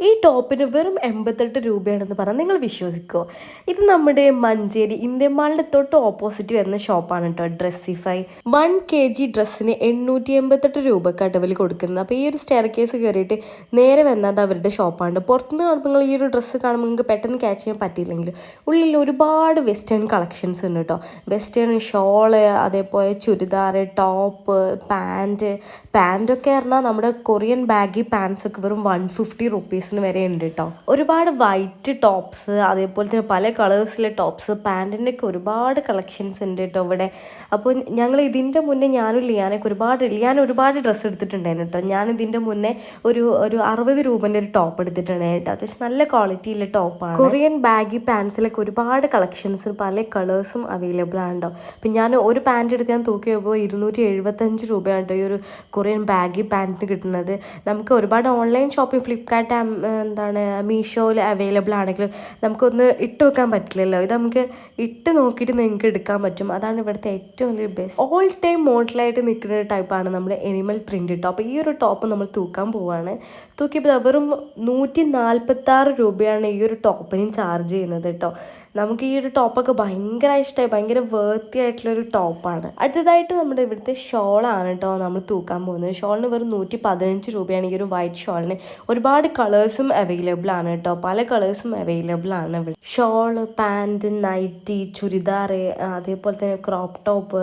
ഈ ടോപ്പിന് വെറും എൺപത്തെട്ട് രൂപയാണെന്ന് പറഞ്ഞാൽ നിങ്ങൾ വിശ്വസിക്കുമോ ഇത് നമ്മുടെ മഞ്ചേരി ഇന്ത്യൻ മാളിന്റെ തൊട്ട് ഓപ്പോസിറ്റ് വരുന്ന ഷോപ്പാണ് കേട്ടോ ഡ്രസ്സിഫൈ വൺ കെ ജി ഡ്രസ്സിന് എണ്ണൂറ്റി എൺപത്തെട്ട് രൂപക്ക് അടവിൽ കൊടുക്കുന്നത്. അപ്പോൾ ഈ ഒരു സ്റ്റെയർ കേസ് കയറിയിട്ട് നേരെ വന്നാൽ അവരുടെ ഷോപ്പാണ് പുറത്തുനിന്ന് കാണുമ്പോൾ നിങ്ങൾ ഈ ഒരു ഡ്രസ്സ് കാണുമ്പോൾ നിങ്ങൾക്ക് പെട്ടെന്ന് ക്യാച്ച് ചെയ്യാൻ പറ്റിയില്ലെങ്കിൽ ഉള്ളിൽ ഒരുപാട് വെസ്റ്റേൺ കളക്ഷൻസ് ഉണ്ട് കേട്ടോ വെസ്റ്റേൺ ഷോൾ അതേപോലെ ചുരിദാർ ടോപ്പ് പാന്റ് പാന്റൊക്കെ പറഞ്ഞാൽ നമ്മുടെ കൊറിയൻ ബാഗി പാൻസൊക്കെ വെറും വൺ ഫിഫ്റ്റി റുപ്പീസിന് വരെ ഉണ്ട് കേട്ടോ ഒരുപാട് വൈറ്റ് ടോപ്സ് അതേപോലെ തന്നെ പല കളേഴ്സിലെ ടോപ്സ് പാന്റിന്റെ ഒക്കെ ഒരുപാട് കളക്ഷൻസ് ഉണ്ട് കേട്ടോ ഇവിടെ. അപ്പോൾ ഞങ്ങൾ ഇതിന്റെ മുന്നേ ഞാനും ലിയാനൊക്കെ ഒരുപാട് ലിയാൻ ഒരുപാട് ഡ്രസ്സ് എടുത്തിട്ടുണ്ടായിരുന്നു കേട്ടോ ഞാൻ ഇതിന്റെ മുന്നേ ഒരു ഒരു അറുപത് രൂപന്റെ ഒരു ടോപ്പ് എടുത്തിട്ടുണ്ടായിരുന്നു കേട്ടോ അത്യാവശ്യം നല്ല ക്വാളിറ്റിയിലെ ടോപ്പാണ് കൊറിയൻ ബാഗി പാൻസിലൊക്കെ ഒരുപാട് കളക്ഷൻസ് പല കളേഴ്സും അവൈലബിൾ ആണ് കേട്ടോ അപ്പം ഞാൻ ഒരു പാന്റ് എടുത്ത് ഞാൻ തൂക്കി പോകുമ്പോൾ ഇരുന്നൂറ്റി എഴുപത്തഞ്ച് രൂപയാണ് കേട്ടോ ഈ ഒരു കൊറിയൻ ബാഗി പാന്റിന് കിട്ടുന്നത്. നമുക്ക് ഒരുപാട് ഓൺലൈൻ ഷോപ്പിംഗ് ഫ്ലിപ്കാർട്ട് എന്താണ് മീഷോയിൽ അവൈലബിൾ ആണെങ്കിൽ നമുക്കൊന്ന് ഇട്ട് വെക്കാൻ പറ്റില്ലല്ലോ. ഇത് നമുക്ക് ഇട്ട് നോക്കിയിട്ട് നിങ്ങൾക്ക് എടുക്കാൻ പറ്റും. അതാണ് ഇവിടുത്തെ ഏറ്റവും വലിയ ബെസ്റ്റ് ഓൾ ടൈം മോഡലായിട്ട് നിൽക്കുന്ന ഒരു ടൈപ്പാണ് നമ്മുടെ എനിമൽ പ്രിന്റ് ടോപ്പ് ഈ ഒരു ടോപ്പ് നമ്മൾ തൂക്കാൻ പോവുകയാണ് തൂക്കിയപ്പോൾ വെറും നൂറ്റി നാൽപ്പത്താറ് രൂപയാണ് ഈ ഒരു ടോപ്പിനും ചാർജ് ചെയ്യുന്നത് കേട്ടോ നമുക്ക് ഈ ഒരു ടോപ്പൊക്കെ ഭയങ്കര ഇഷ്ടമായി ഭയങ്കര വേർത്തി ആയിട്ടുള്ളൊരു ടോപ്പാണ് അടുത്തതായിട്ട് നമ്മുടെ ഇവിടുത്തെ ഷോളാണ് കേട്ടോ നമ്മൾ തൂക്കാൻ പോകുന്നത്. ഷോളിന് വെറും നൂറ്റി പതിനഞ്ച് രൂപയാണ് ഈ ഒരു വൈറ്റ് ഷോളിന് ഒരുപാട് കളേഴ്സും അവൈലബിൾ ആണ് കേട്ടോ പല കളേഴ്സും അവൈലബിൾ ആണ് ഇവിടെ ഷോൾ പാന്റ് നൈറ്റി ചുരിദാർ അതേപോലെ തന്നെ ക്രോപ്പ് ടോപ്പ്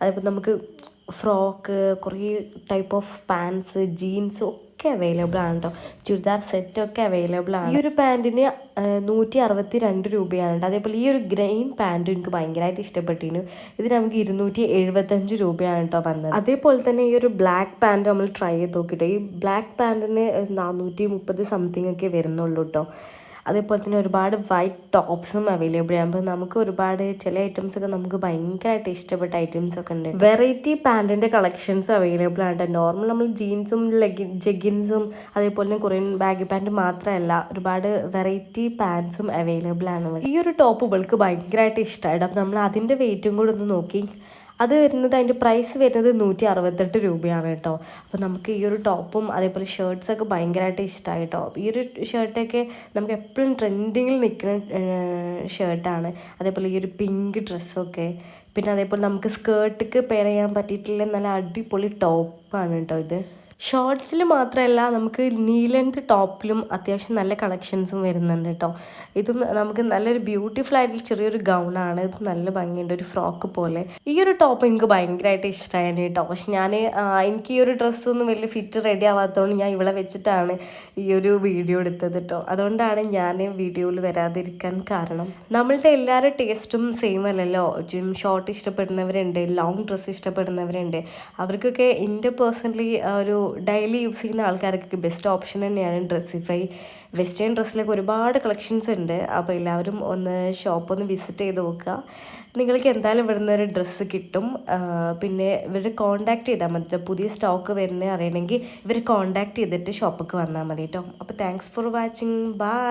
അതേപോലെ നമുക്ക് ഫ്രോക്ക് കുറേ ടൈപ്പ് ഓഫ് പാൻസ് ജീൻസ് ഒക്കെ അവൈലബിൾ ആണ് കേട്ടോ സെറ്റ് ഒക്കെ അവൈലബിൾ ആണ്. ഈ ഒരു പാന്റിന് നൂറ്റി അറുപത്തി രണ്ട് രൂപയാണ് അതേപോലെ ഈ ഒരു ഗ്രെയിൻ പാന്റ് എനിക്ക് ഭയങ്കരമായിട്ട് ഇഷ്ടപ്പെട്ടിരുന്നു. ഇത് നമുക്ക് ഇരുന്നൂറ്റി എഴുപത്തഞ്ച് രൂപയാണ് കേട്ടോ വന്നത്. അതേപോലെ തന്നെ ഈ ഒരു ബ്ലാക്ക് പാന്റ് നമ്മൾ ട്രൈ ചെയ്ത് നോക്കിയിട്ട് ഈ ബ്ലാക്ക് പാന്റിന് നാനൂറ്റി മുപ്പത് സംതിങ് ഒക്കെ വരുന്നുള്ളൂ കേട്ടോ അതേപോലെ തന്നെ ഒരുപാട് വൈറ്റ് ടോപ്സും അവൈലബിൾ ആണ് അപ്പോൾ നമുക്ക് ഒരുപാട് ചില ഐറ്റംസ് ഒക്കെ നമുക്ക് ഭയങ്കരമായിട്ട് ഇഷ്ടപ്പെട്ട ഐറ്റംസ് ഒക്കെ ഉണ്ട്. വെറൈറ്റി പാന്റിന്റെ കളക്ഷൻസ് അവൈലബിൾ ആണ് നോർമൽ നമ്മൾ ജീൻസും ജെഗിൻസും അതേപോലെ തന്നെ കുറേ ബാഗ് പാന്റ് മാത്രമല്ല ഒരുപാട് വെറൈറ്റി പാൻസും അവൈലബിൾ ആണ് ഈ ഒരു ടോപ്പ് ഇവൾക്ക് ഭയങ്കരമായിട്ട് ഇഷ്ടമായിട്ട് അപ്പം നമ്മൾ അതിന്റെ വെയിറ്റും കൂടെ ഒന്ന് നോക്കി. അത് വരുന്നത് അതിന്റെ പ്രൈസ് വരുന്നത് നൂറ്റി അറുപത്തെട്ട് രൂപയാണ് കേട്ടോ. അപ്പോൾ നമുക്ക് ഈ ഒരു ടോപ്പും അതേപോലെ ഷർട്ട്സൊക്കെ ഭയങ്കരമായിട്ട് ഇഷ്ടമായി കേട്ടോ. ഈ ഒരു ഷർട്ടൊക്കെ നമുക്ക് എപ്പോഴും ട്രെൻഡിങ്ങിൽ നിൽക്കുന്ന ഷർട്ടാണ് അതേപോലെ ഈ ഒരു പിങ്ക് ഡ്രസ്സൊക്കെ പിന്നെ അതേപോലെ നമുക്ക് സ്കേർട്ടിക്ക് പെയർ ചെയ്യാൻ പറ്റിയിട്ടുള്ള നല്ല അടിപൊളി ടോപ്പാണ് കേട്ടോ ഇത്. ഷോർട്സിൽ മാത്രമല്ല നമുക്ക് നീ ലെങ്ത് ടോപ്പിലും അത്യാവശ്യം നല്ല കളക്ഷൻസും വരുന്നുണ്ട് കേട്ടോ. ഇതും നമുക്ക് നല്ലൊരു ബ്യൂട്ടിഫുൾ ആയിട്ടുള്ള ചെറിയൊരു ഗൗണാണ് ഇത് നല്ല ഭംഗിയുണ്ട്. ഒരു ഫ്രോക്ക് പോലെ. ഈ ഒരു ടോപ്പ് എനിക്ക് ഭയങ്കരമായിട്ട് ഇഷ്ടമായിരുന്നു കേട്ടോ. പക്ഷെ ഞാൻ എനിക്ക് ഈ ഒരു ഡ്രസ്സൊന്നും വലിയ ഫിറ്റ് റെഡി ആവാത്തതുകൊണ്ട് ഞാൻ ഇവിടെ വെച്ചിട്ടാണ് ഈ ഒരു വീഡിയോ എടുത്തത് കേട്ടോ. അതുകൊണ്ടാണ് ഞാൻ വീഡിയോയിൽ വരാതിരിക്കാൻ കാരണം. നമ്മളുടെ എല്ലാവരുടെ ടേസ്റ്റും സെയിം അല്ലല്ലോ. ജിം ഷോർട്ട് ഇഷ്ടപ്പെടുന്നവരുണ്ട് ലോങ് ഡ്രസ്സ് ഇഷ്ടപ്പെടുന്നവരുണ്ട്. അവർക്കൊക്കെ എന്റെ പേഴ്സണലി ഒരു ഡെയിലി യൂസ് ചെയ്യുന്ന ആൾക്കാർക്കൊക്കെ ബെസ്റ്റ് ഓപ്ഷൻ തന്നെയാണ് ഡ്രസ്സിഫൈ വെസ്റ്റേൺ ഡ്രസ്സിലൊക്കെ ഒരുപാട് കളക്ഷൻസ് ഉണ്ട്. അപ്പോൾ എല്ലാവരും ഒന്ന് ഷോപ്പ് ഒന്ന് വിസിറ്റ് ചെയ്ത് നോക്കുക. നിങ്ങൾക്ക് എന്തായാലും ഇവിടുന്ന് ഒരു ഡ്രസ്സ് കിട്ടും. പിന്നെ ഇവർ കോൺടാക്റ്റ് ചെയ്താൽ മതി. പുതിയ സ്റ്റോക്ക് വരുന്നത് അറിയണമെങ്കിൽ ഇവർ കോൺടാക്റ്റ് ചെയ്തിട്ട് ഷോപ്പൊക്കെ വന്നാൽ മതി കേട്ടോ അപ്പോൾ താങ്ക്സ് ഫോർ വാച്ചിങ് ബൈ